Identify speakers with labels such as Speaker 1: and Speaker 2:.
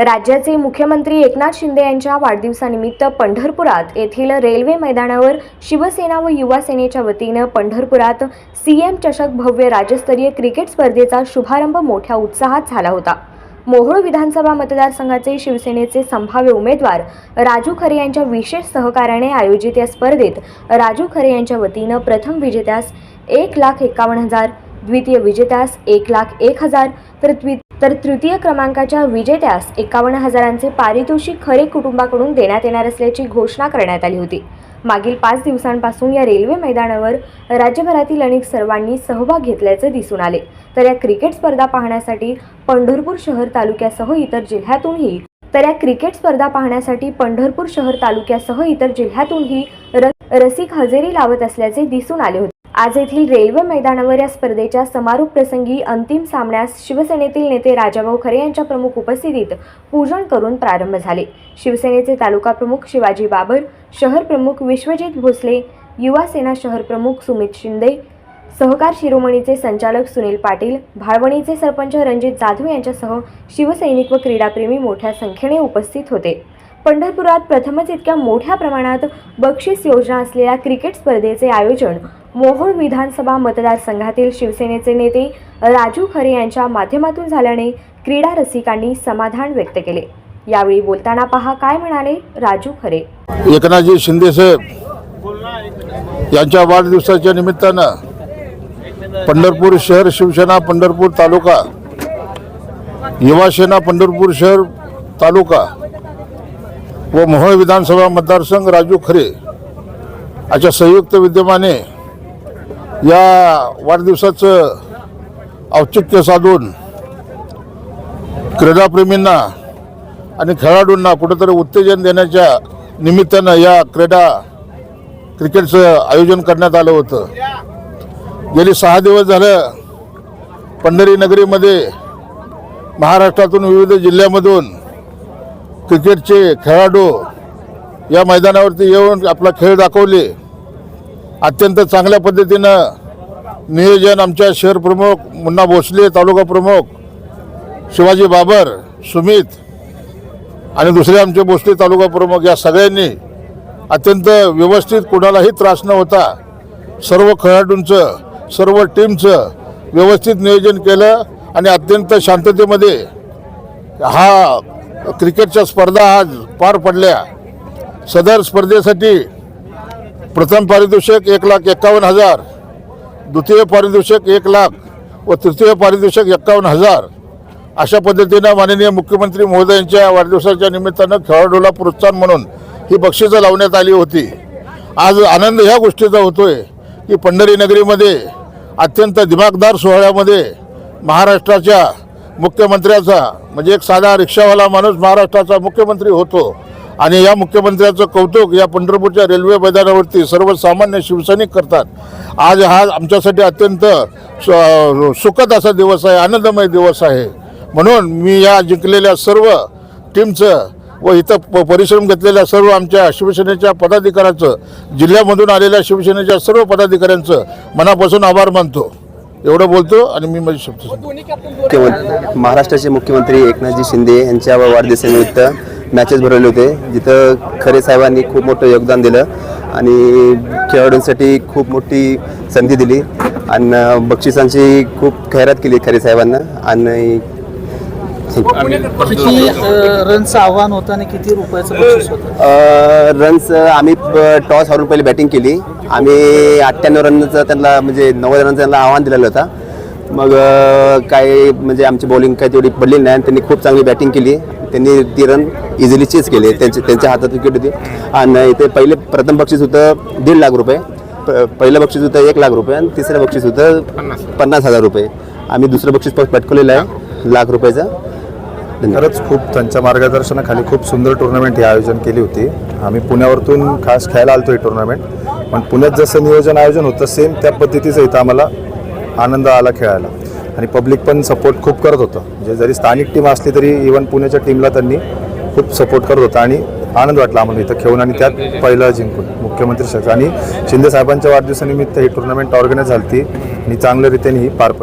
Speaker 1: राज्याचे मुख्यमंत्री एकनाथ शिंदे यांच्या वाढदिवसानिमित्त पंढरपुरात येथील रेल्वे मैदानावर शिवसेना व युवा सेनेच्या वतीनं पंढरपुरात सीएम चषक भव्य राज्यस्तरीय क्रिकेट स्पर्धेचा शुभारंभ मोठ्या उत्साहात झाला होता. मोहोळ विधानसभा मतदारसंघाचे शिवसेनेचे संभाव्य उमेदवार राजू खरे यांच्या विशेष सहकार्याने आयोजित या स्पर्धेत राजू खरे यांच्या वतीनं प्रथम विजेत्यास एक लाख एकावन्न हजार द्वितीय विजेत्यास एक लाख एक हजार तर द्वि तर तृतीय क्रमांकाच्या विजेत्यास एकावन्न हजारांचे पारितोषिक खरे कुटुंबाकडून देण्यात येणार असल्याची घोषणा करण्यात आली होती. मागील पाच दिवसांपासून या रेल्वे मैदानावर राज्यभरातील अनेक सर्वांनी सहभाग घेतल्याचे दिसून आले. तर या क्रिकेट स्पर्धा पाहण्यासाठी पंढरपूर शहर तालुक्यासह इतर जिल्ह्यातूनही तर या क्रिकेट स्पर्धा पाहण्यासाठी पंढरपूर शहर तालुक्यासह इतर जिल्ह्यातूनही र रसिक हजेरी लावत असल्याचे दिसून आले होते. आज येथील रेल्वे मैदानावर या स्पर्धेच्या समारोप प्रसंगी अंतिम सामन्यास शिवसेनेतील नेते राजाभाऊ खरे यांच्या प्रमुख उपस्थितीत पूजन करून प्रारंभ झाले. शिवसेनेचे तालुका प्रमुख शिवाजी बाबर शहर प्रमुख विश्वजित भोसले युवा सेना शहर प्रमुख सुमित शिंदे सहकार शिरोमणीचे संचालक सुनील पाटील भाळवणीचे सरपंच रणजित जाधव यांच्यासह शिवसैनिक व क्रीडाप्रेमी मोठ्या संख्येने उपस्थित होते. पंढरपुरात प्रथमच इतक्या मोठ्या प्रमाणात बक्षीस योजना असलेल्या क्रिकेट स्पर्धेचे आयोजन मोहोळ विधानसभा मतदारसंघातील शिवसेनेचे नेते राजू खरे यांच्या माध्यमातून झाल्याने क्रीडा रसिकांनी समाधान व्यक्त केले. यावेळी बोलताना पहा काय म्हणाले राजू खरे.
Speaker 2: एकनाथजी शिंदेसाहेब यांच्या वाढदिवसाच्या निमित्तानं पंढरपूर शहर शिवसेना पंढरपूर तालुका युवासेना पंढरपूर शहर तालुका व मोहोळ विधानसभा मतदारसंघ राजू खरे अशा संयुक्त विद्यमाने या वाढदिवसाचं औचित्य साधून क्रीडाप्रेमींना आणि खेळाडूंना कुठेतरी उत्तेजन देण्याच्या निमित्तानं या क्रीडा क्रिकेटचं आयोजन करण्यात आलं होतं. गेली सहा दिवस झालं पंढरी नगरीमध्ये महाराष्ट्रातून विविध जिल्ह्यामधून क्रिकेटचे खेळाडू या मैदानावरती येऊन आपला खेळ दाखवले. अत्यंत चांगल्या पद्धतीनं नियोजन आमच्या शहर प्रमुख मुन्ना भोसले तालुका प्रमुख शिवाजी बाबर सुमित आणि दुसरे आमचे भोसले तालुका प्रमुख या सगळ्यांनी अत्यंत व्यवस्थित कुणालाही त्रास न होता सर्व खेळाडूंचं सर्व टीमचं व्यवस्थित नियोजन केलं आणि अत्यंत शांततेमध्ये हा क्रिकेटच्या स्पर्धा आज पार पडल्या. सदर स्पर्धेसाठी प्रथम पारितोषिक एक लाख एक्कावन्न हजार द्वितीय पारितोषिक एक लाख व तृतीय पारितोषिक एक्कावन्न हजार. अशा पद्धतीनं माननीय मुख्यमंत्री महोदयांच्या वाढदिवसाच्या निमित्तानं खेळाडूला प्रोत्साहन म्हणून ही बक्षिसं लावण्यात आली होती. आज आनंद ह्या गोष्टीचा होतोय की पंढरी नगरीमध्ये अत्यंत दिमागदार सोहळ्यामध्ये महाराष्ट्राच्या मुख्यमंत्र्याचा म्हणजे एक साधा रिक्षावाला माणूस महाराष्ट्राचा मुख्यमंत्री होतो. आणि या मुख्यमंत्र्याचं कौतुक या पंढरपूरच्या रेल्वे मैदानावरती सर्वसामान्य शिवसैनिक करतात. आज हा आमच्यासाठी अत्यंत सु- सुखद असा दिवस आहे आनंदमय दिवस आहे. म्हणून मी या जिंकलेल्या सर्व टीमचं व इथं प- परिश्रम घेतलेल्या सर्व आमच्या शिवसेनेच्या पदाधिकाऱ्यांचं जिल्ह्यामधून आलेल्या शिवसेनेच्या सर्व पदाधिकाऱ्यांचं मनापासून आभार मानतो. एवढं बोलतो आणि मी माझी शब्द
Speaker 3: महाराष्ट्राचे मुख्यमंत्री एकनाथजी शिंदे यांच्या वाढदिवसानिमित्त मॅचेस भरवले होते. जिथं खरे साहेबांनी खूप मोठं योगदान दिलं आणि खेळाडूंसाठी खूप मोठी संधी दिली. आणि बक्षिसांची खूप खैरात केली खरे साहेबांना. आणि
Speaker 4: किती रनचं आव्हान होतं आणि किती रुपयाचं बक्षीस होतं?
Speaker 3: अ, रन्स आम्ही टॉस हारून पहिली बॅटिंग केली. आम्ही अठ्ठ्याण्णव रनचं त्यांना म्हणजे नव्वद रनचं त्यांना आव्हान दिलेलं होतं. मग काय म्हणजे आमची बॉलिंग काय तेवढी पडली नाही आणि त्यांनी खूप चांगली बॅटिंग केली. त्यांनी ती रन इझिली चेस केले. त्यांचे त्यांच्या हातात विकेट होती. आणि इथे पहिले प्रथम बक्षीस होतं दीड लाख रुपये. प- पहिलं बक्षीस होतं एक लाख रुपये आणि तिसरं बक्षीस होतं पन्नास. हजार रुपये. आम्ही दुसरं बक्षीस पटकवलेलं आहे. लाख रुपयाचं.
Speaker 5: खरंच खूप त्यांच्या मार्गदर्शनाखाली खूप सुंदर टुर्नामेंट हे आयोजन केली होती. आम्ही पुण्यावरतून खास खेळायला आलतो ही टुर्नामेंट पण पुण्यात जसं नियोजन आयोजन होतं सेम त्या पद्धतीचं इथं आम्हाला आनंद आला खेळायला. आणि पब्लिक पण सपोर्ट खूप करत होतं. म्हणजे जरी स्थानिक टीम असली तरी इवन पुण्याच्या टीमला त्यांनी खूप सपोर्ट करत होता आणि आनंद वाटला आम्हाला इथं खेळून आणि त्यात पहिलं जिंकून मुख्यमंत्री शक्ती आणि शिंदे साहेबांच्या वाढदिवसानिमित्त ही टुर्नामेंट ऑर्गनाईज झाली आणि चांगल्या रीतीने ही पार पडली.